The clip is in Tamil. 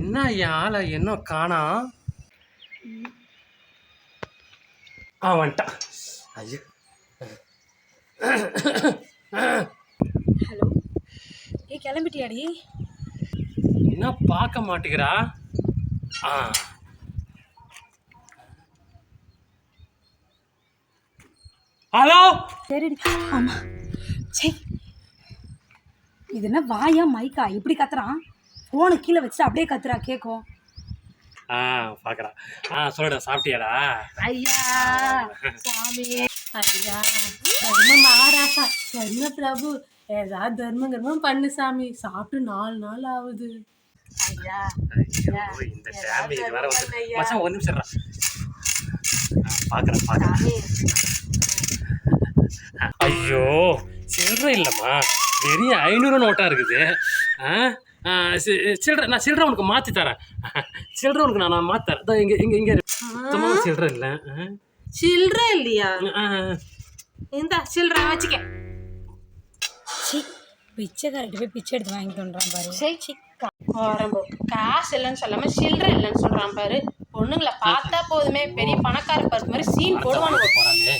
என்ன என் ஆளை என்ன காணா? ஆ வந்துட்டான். ஐயோ. ஹலோ. ஏ கிளம்பிட்டியாடி? என்ன பார்க்க மாட்டேங்கிறா? ஆ. ஹலோ? சரிடி. ஆமா. சே இது என்ன வாயா மைக்கா? இப்படி கத்துறான்? ஃபோனை கீழே வச்சுட்டு அப்படியே கத்துறா கேட்கும் ஆ பார்க்குறா ஆ சொல்லுடா சாப்பிட்டியாடா? ஐயா சாமி ஐயா தர்ம மகாராசா தர்ம பிரபு ஏதாவது தர்மம் கர்மம் பண்ணு சாமி சாப்பிட்டு நாலு நாள் ஆகுது. ஐயா இந்த டேம் இது வேற வந்து மச்சான் ஒரு நிமிஷம் பார்க்கறேன் பார்க்கறேன் ஐயோ சில்லறை இல்லைம்மா. வெறும் ஐநூறு நோட்டாக இருக்குது. ஆ? சில்லறை நான் சில்லறை உனக்கு மாற்றி தரேன். சில்லறை உனக்கு நான் நான் மாற்றி தரேன். இங்கே இங்கே இங்கே சுத்தமாக சில்லறை இல்லை. சில்லற இல்லையா? இந்த சில்லற வச்சுக்க. சி பிச்சைக்காரிட்ட போய் பிச்சை எடுத்து வாங்கி தோன்றான் பாரு. சரி சி வரம்போ. காசு இல்லைன்னு சொல்லாம சில்லற இல்லைன்னு சொல்றான் பாரு. பொண்ணுங்களை பார்த்தா போதுமே பெரிய பணக்கார பருப்பு மாதிரி சீன் போடுவானுங்க. போகிறானே